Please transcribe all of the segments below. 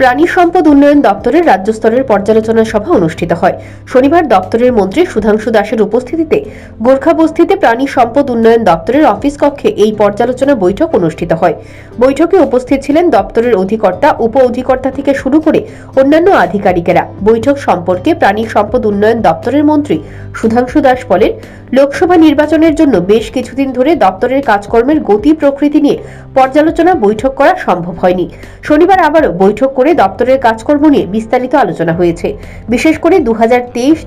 প্রাণী সম্পদ উন্নয়ন দপ্তরের রাজ্য স্তরের পর্যালোচনা সভা অনুষ্ঠিত হয়। শনিবার দপ্তরের মন্ত্রী সুধাংশু দাসের উপস্থিতিতে গোর্খাবস্তিতে প্রাণী সম্পদ উন্নয়ন দপ্তরের অফিস কক্ষে এই পর্যালোচনা বৈঠক অনুষ্ঠিত হয়। বৈঠকে উপস্থিত ছিলেন দপ্তরের অধিকর্তা উপ অধিকর্তা থেকে শুরু করে অন্যান্য আধিকারিকেরা। বৈঠক সম্পর্কে প্রাণী সম্পদ উন্নয়ন দপ্তরের মন্ত্রী সুধাংশু দাস বলেন, লোকসভা নির্বাচনের জন্য বেশ কিছুদিন ধরে দপ্তরের কাজকর্মের গতি প্রকৃতি নিয়ে পর্যালোচনা বৈঠক করা সম্ভব হয়নি। শনিবার আবারও বৈঠক করে দপ্তরের কাজকর্ম নিয়ে বিস্তারিত আলোচনা হয়েছে। বিশেষ করে দু হাজার তেইশ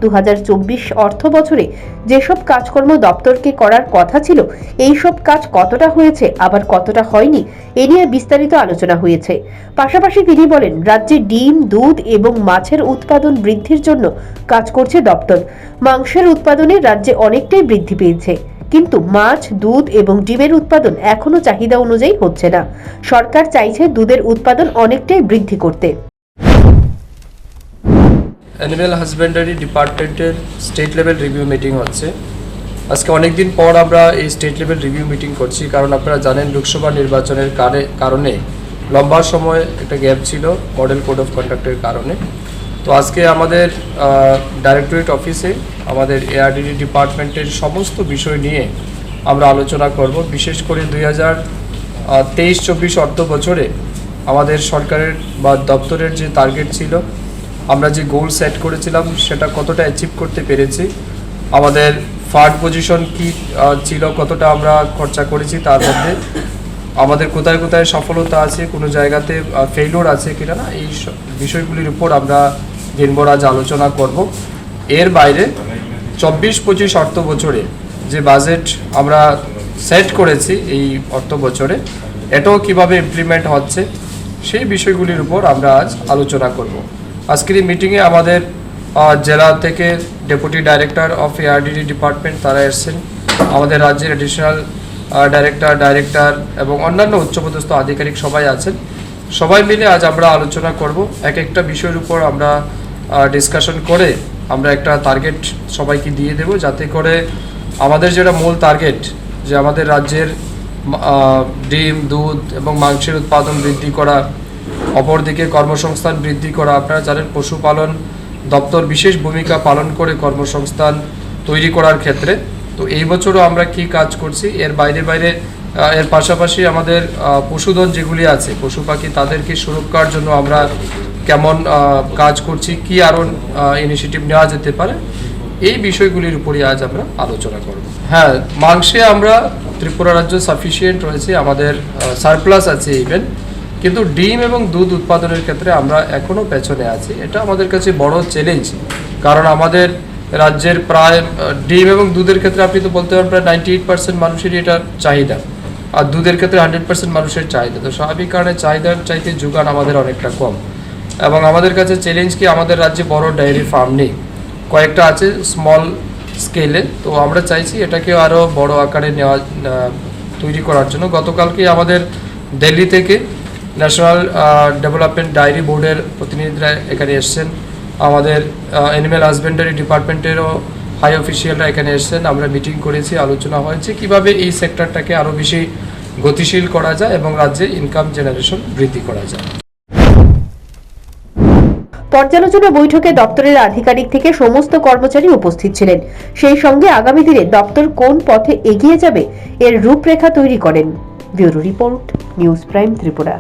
চব্বিশ অর্থ বছরে যেসব কাজকর্ম দপ্তরকে করার কথা ছিল এই সব কাজ কতটা হয়েছে, আবার কতটা হয়নি, এ নিয়ে বিস্তারিত আলোচনা হয়েছে। পাশাপাশি তিনি বলেন, রাজ্যে ডিম, দুধ এবং মাছের উৎপাদন বৃদ্ধির জন্য কাজ করছে দপ্তর। মাংসের উৎপাদনে রাজ্যে অনেকটাই বৃদ্ধি পেয়েছে। কিন্তু মাছ, দুধ এবং ডিমের উৎপাদন এখনও চাহিদা অনুযায়ী হচ্ছে না। সরকার চাইছে দুধের উৎপাদন অনেকটাই বৃদ্ধি করতে। অ্যানিম্যাল হাজব্যান্ডারি ডিপার্টমেন্টের স্টেট লেভেল রিভিউ মিটিং হচ্ছে। আজকে অনেক দিন পর আমরা এই স্টেট লেভেল রিভিউ মিটিং করছি, কারণ আপনারা জানেন লোকসভা নির্বাচনের কারে- কারণে লম্বা সময় একটা গ্যাপ ছিল মডেল কোড অফ কন্ডাক্টের কারণে। তো আজকে আমাদের ডাইরেক্টরেট অফিসে আমাদের এআরডিডি ডিপার্টমেন্টের সমস্ত বিষয় নিয়ে আমরা আলোচনা করব। বিশেষ করে দুই হাজার তেইশ, চব্বিশ অর্থ বছরে আমাদের সরকারের বা দপ্তরের যে টার্গেট ছিল, আমরা যে গোল সেট করেছিলাম, সেটা কতটা অ্যাচিভ করতে পেরেছি, আমাদের ফার্ড পজিশন কি ছিল, কতটা আমরা খরচা করেছি তার মধ্যে, আমাদের কোথায় কোথায় সফলতা আছে, কোনো জায়গাতে ফেইলোর আছে কিনা না এই বিষয়গুলির উপর আমরা দিনভর আজ আলোচনা করব। এর বাইরে চব্বিশ, পঁচিশ অর্থ বছরে যে বাজেট আমরা সেট করেছি এই অর্থ বছরে, এটাও কীভাবে ইমপ্লিমেন্ট হচ্ছে, সেই বিষয়গুলির উপর আমরা আজ আলোচনা করব। আজকের এই মিটিংয়ে আমাদের জেলা থেকে deputy director of ARDD department তারা এসেছেন। আমাদের রাজ্যের অ্যাডিশনাল ডাইরেক্টর ডাইরেক্টর এবং অন্যান্য উচ্চপদস্থ আধিকারিক সবাই আছেন। সবাই মিলে আজ আমরা আলোচনা করব। এক একটা বিষয়ের উপর আমরা ডিসকাশন করে আমরা একটা টার্গেট সবাইকে দিয়ে দেব যাতে করে আমাদের যেটা মূল টার্গেট যে আমাদের রাজ্যের ডিম, দুধ এবং মাংসের উৎপাদন বৃদ্ধি করা, অপরদিকে কর্মসংস্থান বৃদ্ধি করা। আপনারা জানেন পশুপালন দপ্তর বিশেষ ভূমিকা পালন করে কর্মসংস্থান তৈরি করার ক্ষেত্রে। তো এই বছরও আমরা কি কাজ করছি? এর বাইরে বাইরে এর পাশাপাশি আমাদের পশুধন যেগুলি আছে পশু পাখি তাদেরকে সুরক্ষার জন্য আমরা কেমন কাজ করছি, কি আরও ইনিশিয়েটিভ নেওয়া যেতে পারে, এই বিষয়গুলির উপরই আজ আমরা আলোচনা করব। হ্যাঁ মাংসে আমরা ত্রিপুরা রাজ্য সাফিসিয়েন্ট রয়েছে, আমাদের সারপ্লাস আছে ইভেন কিন্তু ডিম এবং দুধ উৎপাদনের ক্ষেত্রে আমরা এখনও পেছনে আছি। এটা আমাদের কাছে বড় চ্যালেঞ্জ কারণ আমাদের রাজ্যের প্রায় ডিম এবং দুধের ক্ষেত্রে আপনি তো বলতে পারেন, প্রায় নাইনটি এইট পার্সেন্ট মানুষেরই এটা চাহিদা। আর দুধের ক্ষেত্রে হান্ড্রেড পার্সেন্ট মানুষের চাহিদা। তো স্বাভাবিক কারণে চাহিদার চাইতে যোগান আমাদের অনেকটা কম। এবং আমাদের কাছে চ্যালেঞ্জ কি, আমাদের রাজ্যে বড় ডায়েরি ফার্ম নেই। কয়েকটা আছে স্মল স্কেলে তো আমরা চাইছি এটাকে আরও বড় আকারে নেওয়া তৈরি করার জন্য। গতকালকে আমাদের দিল্লি থেকে ন্যাশনাল ডেভেলপমেন্ট ডায়েরি বোর্ডের প্রতিনিধিরা এখানে এসছেন। আমাদের অ্যানিম্যাল হাজবেন্ডারি ডিপার্টমেন্টেরও হাই অফিসিয়ালরা এখানে এসছেন, আমরা মিটিং করেছি, আলোচনা হয়েছে, কীভাবে এই সেক্টরটাকে আরও বেশি গতিশীল করা যায় এবং রাজ্যে ইনকাম জেনারেশন বৃদ্ধি করা যায়। পর্যালোচনা বৈঠকে দপ্তরের আধিকারিক থেকে সমস্ত কর্মচারী উপস্থিত ছিলেন। সেই সঙ্গে আগামী দিনে দপ্তর কোন পথে এগিয়ে যাবে এর রূপরেখা তৈরি করেন। Bureau report, news prime Tripura.